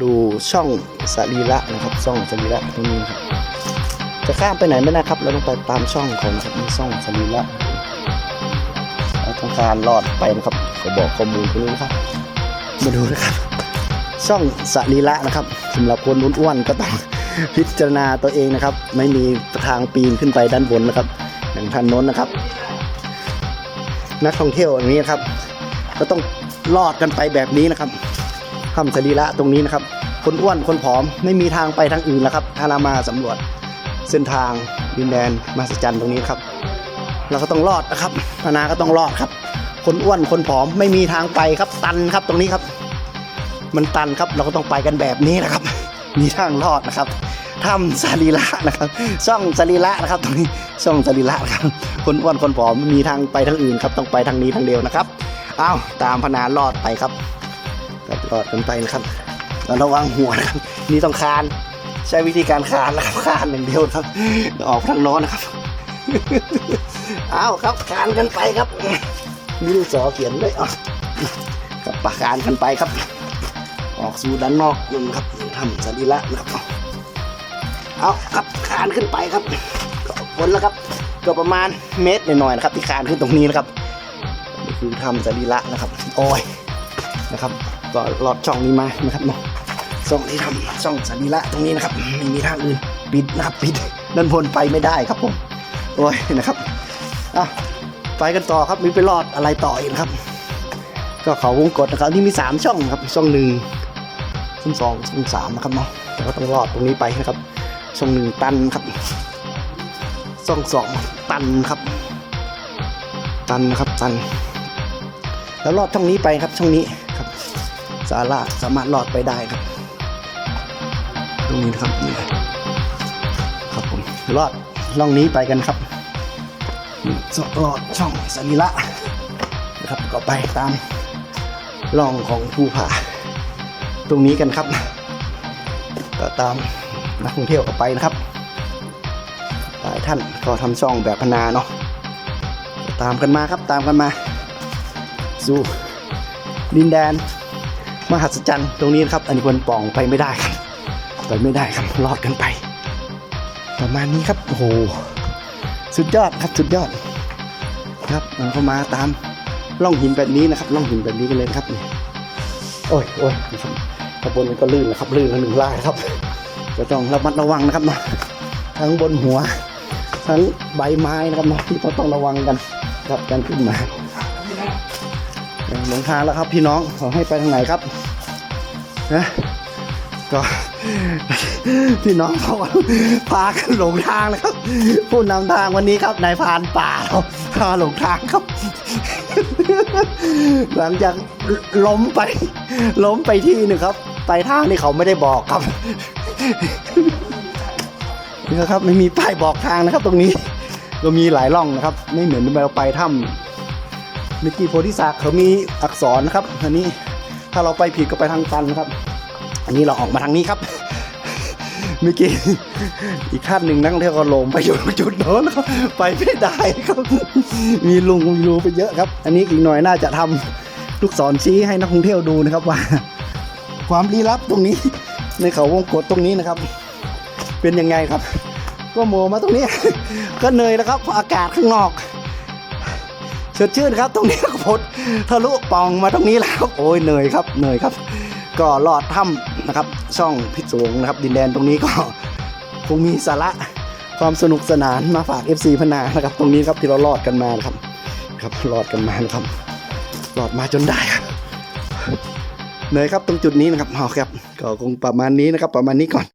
ดูช่องสรีระนะครับช่องสรีระตรงนี้ครับจะข้ามไปไหนไม่ได้ครับ เราต้องไปตามช่องของครับมีช่องสรีระเราต้องการลอดไปนะครับขอบอกข้อมูลตรงนี้นครับมาดูนะครับ ช่องสรีระนะครับสำหรับคนอ้วนๆก็ต้องพิจารณาตัวเองนะครับ ไม่มีทางปีนขึ้นไปด้านบนนะครับ อย่างท่านน้นนะครับ นักท่องเที่ยวอย่างนี้นะครับ ก็ต้องลอดกันไปแบบนี้นะครับ ถ้ำสรีระตรงนี้นะครับ คนอ้วนคนผอมไม่มีทางไปทางอื่นแล้วครับถ้าเรามาสำรวจเส้นทางดินแดนมหัศจรรย์ตรงนี้ครับ เราก็ต้องรอดนะครับพนาก็ต้องรอดครับ คนอ้วนคนผอมไม่มีทางไปครับ ตันครับตรงนี้ครับ มันตันครับเราก็ต้องไปกันแบบนี้นะครับ มีทางรอดนะครับถ้ำสรีระนะครับ ช่องสรีระนะครับ ตรงนี้ช่องสรีระครับ คนอ้วนคนผอมไม่มีทางไปทางอื่นครับ ต้องไปทางนี้ทางเดียวนะครับ เอ้าตามพนารอดไปครับ ครับรอดกันไปนะครับแล้วระวังหัวนะครับนี่ต้องคานใช้วิธีการคานนะครับคานอย่างเดียวครับ ออกทางโน้นนะครับเอาครับคานกันไปครับมีลูกศรเขียนด้วยอะกับปากคานกันไปครับ ออกสู่ด้านนอกนั่นครับทำสรีระนะครับเอาครับคานขึ้นไปครับก็พ้นแล้วครับก็ประมาณเมตรหน่อยๆนะครับ ที่คานขึ้นตรงนี้นะครับนี่คือทำสรีระนะครับโอ้ยนะครับ ก็ลอดช่องนี้มานะครับเนาะช่องที่ทำช่องสรีระตรงนี้นะครับไม่มีทางอื่นปิดนะครับปิดด้านบนไปไม่ได้ครับผมโอ้ยนะครับอะไปกันต่อครับมีไปรอดอะไรต่ออีกนะครับ ก็เขาวงกดนะครับที่มีสามช่องครับช่องหนึ่งช่องสองช่องสามนะครับเนาะแต่ก็ต้องรอดตรงนี้ไปนะครับ ช่องหนึ่งตันครับช่องสองตันครับ ตันนะครับตัน แล้วรอดช่องนี้ไปครับช่องนี้ ครับสาสามารถรอดไปได้ครับ ตรงนี้นะครับนี่ครับผมรอดล่องนี้ไปกันครับรอดช่องสรีระนะครับก็ไปตามร่องของภูผาตรงนี้กันครับก็ตามนักท่องเที่ยวก็ไปนะครับหลายท่านก็ทำช่องแบบพนาเนาะตามกันมาครับตามกันมาสู่ดินแดน มหัศจรรย์ตรงนี้นะครับอันนี้คนป่องไปไม่ได้ครับไปไม่ได้ครับรอดกันไป ประมาณนี้ครับโอ้โหสุดยอดครับสุดยอดครับเราเข้ามาตามร่องหินแบบนี้นะครับร่องหินแบบนี้กันเลยครับนี่โอ้ยโอ้ยข้างบนมันก็ลื่นนะครับลื่นกันหนึ่งลายครับก็ต้องระมัดระวังนะครับเนาะทั้งบนหัว ทั้งใบไม้นะครับเนาะที่ต้องระวังกันครับการขึ้นมา หลงทางแล้วครับพี่น้องขอให้ไปทางไหนครับนะก็พี่น้องเขาพากันหลงทางนะครับ ผู้นำทางวันนี้ครับนายพานป่าเราพาหลงทางครับ หลังจากล้มไป ล้มไปที่หนึ่งครับ ไปทางนี่เขาไม่ได้บอกครับนี่นะครับไม่มีป้ายบอกทางนะครับ ตรงนี้ก็มีหลายร่องนะครับ ไม่เหมือนเราไปถ้ำ เมื่อกี้โพธิสัตว์เขามีอักษรนะครับอันนี้ถ้าเราไปผิดก็ไปทางตันครับ อันนี้เราออกมาทางนี้ครับเมื่อกี้อีกท่านหนึ่งนักท่องเที่ยวก็ลงไปอยู่จุดโน้นนะครับไปไม่ได้ครับ มีลุงมีรูไปเยอะครับ อันนี้อีกหน่อยน่าจะทำลูกศรชี้ให้นักท่องเที่ยวดูนะครับว่า ความลี้ลับตรงนี้ ในเขาวงกฏตรงนี้นะครับ เป็นยังไงครับ ก็โมมาตรงนี้ ก็เหนื่อยนะครับเพราะอากาศข้างนอก ดชื่นครับ ตรงนี้ก็พดทะลุปองมาตรงนี้แล้วครับโอ้ยเหนื่อยครับเหนื่อยครับ ก็ลอดถ้ำนะครับ ช่องพิษสวงนะครับ ดินแดนตรงนี้ก็คงมีสาระความสนุกสนานมาฝาก FC พนานะครับ ตรงนี้ครับที่เราลอดกันมานครับ ครับลอดกันมานครับลอดมาจนได้ครับเหนื่อยครับตรงจุดนี้นะครับเอาครับก็คงประมาณนี้นะครับ ประมาณนี้ก่อน